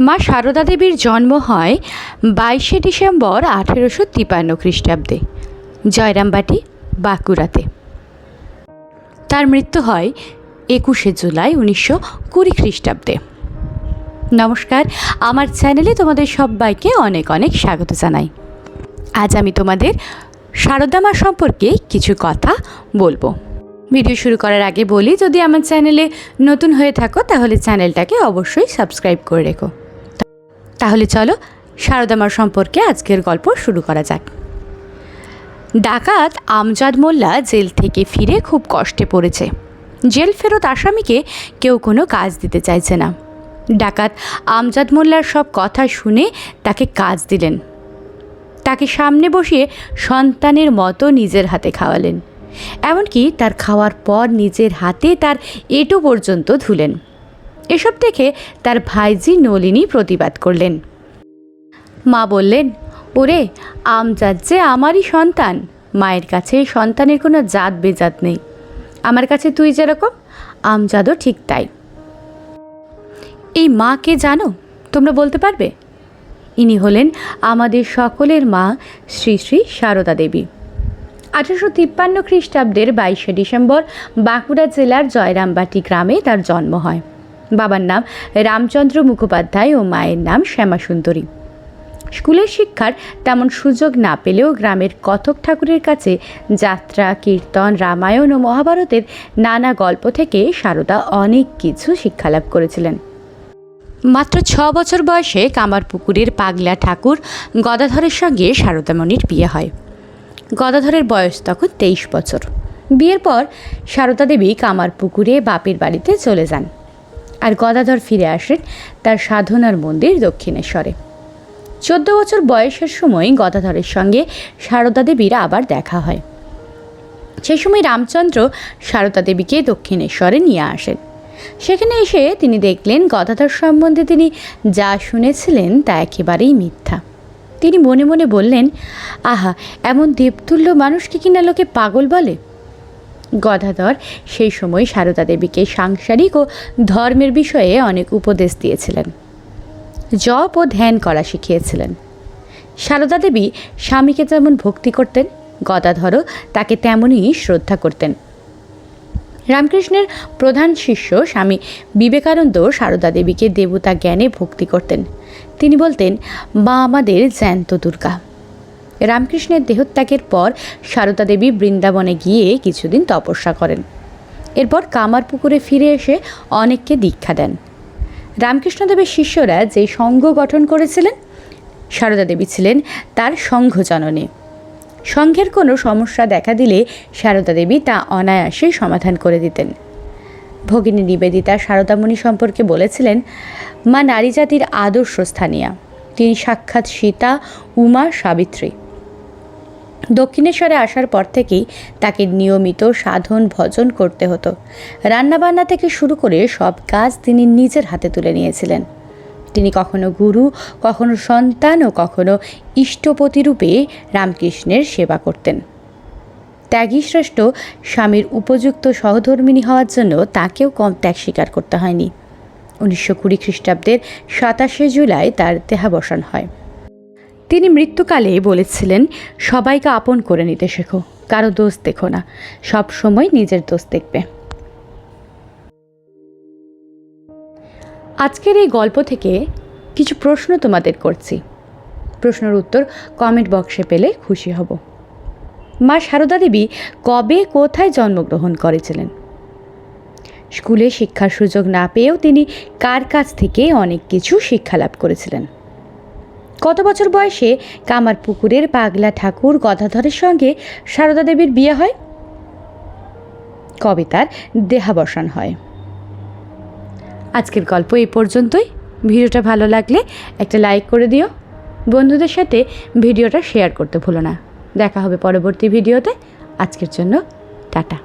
মা সারদা দেবীর জন্ম হয় বাইশে ডিসেম্বর আঠেরোশো তিপান্ন খ্রিস্টাব্দে, জয়রামবাটি, বাঁকুড়াতে। তার মৃত্যু হয় একুশে জুলাই উনিশশো কুড়ি খ্রিস্টাব্দে। নমস্কার, আমার চ্যানেলে তোমাদের সবাইকে অনেক অনেক স্বাগত জানাই। আজ আমি তোমাদের সারদা মা সম্পর্কে কিছু কথা বলব। ভিডিও শুরু করার আগে বলি, যদি আমার চ্যানেলে নতুন হয়ে থাকো, তাহলে চ্যানেলটাকে অবশ্যই সাবস্ক্রাইব করে রেখো। তাহলে চলো সারদা মার সম্পর্কে আজকের গল্প শুরু করা যাক। ডাকাত আমজাদ মোল্লা জেল থেকে ফিরে খুব কষ্টে পড়েছে। জেল ফেরত আসামিকে কেউ কোনো কাজ দিতে চাইছে না। ডাকাত আমজাদ মোল্লার সব কথা শুনে তাকে কাজ দিলেন। তাকে সামনে বসিয়ে সন্তানের মতো নিজের হাতে খাওয়ালেন। এমনকি তার খাওয়ার পর নিজের হাতে তার এটো পর্যন্ত ধুলেন। এসব দেখে তার ভাইজি নলিনী প্রতিবাদ করলেন। মা বললেন, ওরে, আমজাদ যে আমারই সন্তান, মায়ের কাছে সন্তানের কোনো জাত বেজাত নেই। আমার কাছে তুই যেরকম, আমজাদও ঠিক তাই। এই মা কে জানো? তোমরা বলতে পারবে? ইনি হলেন আমাদের সকলের মা শ্রী শ্রী সারদা দেবী। আঠারোশো তিপ্পান্ন খ্রিস্টাব্দের বাইশে ডিসেম্বর বাঁকুড়া জেলার জয়রামবাটি গ্রামে তার জন্ম হয়। বাবার নাম রামচন্দ্র মুখোপাধ্যায় ও মায়ের নাম শ্যামাসুন্দরী স্কুলের শিক্ষার তেমন সুযোগ না পেলেও গ্রামের কথক ঠাকুরের কাছে যাত্রা, কীর্তন, রামায়ণ ও মহাভারতের নানা গল্প থেকে সারদা অনেক কিছু শিক্ষালাভ করেছিলেন। মাত্র ছ বছর বয়সে কামারপুকুরের পাগলা ঠাকুর গদাধরের সঙ্গে সারদামণির বিয়ে হয়। গদাধরের বয়স তখন তেইশ বছর। বিয়ের পর সারদা দেবী কামারপুকুরে বাপের বাড়িতে চলে যান। আর গদাধর ফিরে আসেন তার সাধনার মন্দির দক্ষিণেশ্বরে। চোদ্দ বছর বয়সের সময় গদাধরের সঙ্গে সারদা দেবীর আবার দেখা হয়। সেই সময় রামচন্দ্র সারদা দেবীকে দক্ষিণেশ্বরে নিয়ে আসেন। সেখানে এসে তিনি দেখলেন গদাধর সম্বন্ধে তিনি যা শুনেছিলেন তা একেবারেই মিথ্যা। তিনি মনে মনে বললেন, আহা, এমন দেবতুল্য মানুষকে কিনা লোকে পাগল বলে? গদাধর সেই সময় সারদা দেবীকে সাংসারিক ও ধর্মের বিষয়ে অনেক উপদেশ দিয়েছিলেন। জপ ও ধ্যান করা শিখিয়েছিলেন। সারদা দেবী স্বামীকে যেমন ভক্তি করতেন, গদাধরও তাকে তেমনই শ্রদ্ধা করতেন। রামকৃষ্ণের প্রধান শিষ্য স্বামী বিবেকানন্দ সারদা দেবীকে দেবতা জ্ঞানে ভক্তি করতেন। তিনি বলতেন, মা আমাদের জ্যান্ত দুর্গা। রামকৃষ্ণের দেহত্যাগের পর সারদা দেবী বৃন্দাবনে গিয়ে কিছুদিন তপস্যা করেন। এরপর কামারপুকুরে ফিরে এসে অনেককে দীক্ষা দেন। রামকৃষ্ণদেবের শিষ্যরা যে সংঘ গঠন করেছিলেন, সারদা দেবী ছিলেন তার সংঘজননী সংঘের কোনো সমস্যা দেখা দিলে সারদা দেবী তা অনায়াসে সমাধান করে দিতেন। ভগিনী নিবেদিতা সারদামণি সম্পর্কে বলেছিলেন, মা নারী জাতির আদর্শ স্থানীয়া। তিনি সাক্ষাৎ সীতা, উমা, সাবিত্রী। দক্ষিণেশ্বরে আসার পর থেকেই তাকে নিয়মিত সাধন, ভজন করতে হতো। রান্নাবান্না থেকে শুরু করে সব কাজ তিনি নিজের হাতে তুলে নিয়েছিলেন। তিনি কখনো গুরু, কখনো সন্তান ও কখনো ইষ্টপতি রূপে রামকৃষ্ণের সেবা করতেন। ত্যাগী শ্রেষ্ঠ স্বামীর উপযুক্ত সহধর্মিণী হওয়ার জন্য তাকেও কম ত্যাগ স্বীকার করতে হয়নি। উনিশশো কুড়ি খ্রিস্টাব্দের সাতাশে জুলাই তার দেহাবসান হয়। তিনি মৃত্যুকালে বলেছিলেন, সবাইকে আপন করে নিতে শেখো, কারও দোষ দেখো না, সব সময় নিজের দোষ দেখবে। আজকের এই গল্প থেকে কিছু প্রশ্ন তোমাদের করছি। প্রশ্নের উত্তর কমেন্ট বক্সে পেলে খুশি হব। মা সারদা দেবী কবে কোথায় জন্মগ্রহণ করেছিলেন? স্কুলে শিক্ষার সুযোগ না পেয়েও তিনি কার কাছ থেকে অনেক কিছু শিক্ষা লাভ করেছিলেন? কত বছর বয়সে কামার পুকুরের পাগলা ঠাকুর গদাধরের সঙ্গে সারদা দেবীর বিয়ে হয়। কবে তার দেহাবসান হয়? আজকের গল্প এই পর্যন্তই। ভিডিওটা ভালো লাগলে একটা লাইক করে দিও। বন্ধুদের সাথে ভিডিওটা শেয়ার করতে ভুলো না। দেখা হবে পরবর্তী ভিডিওতে। আজকের জন্য টাটা।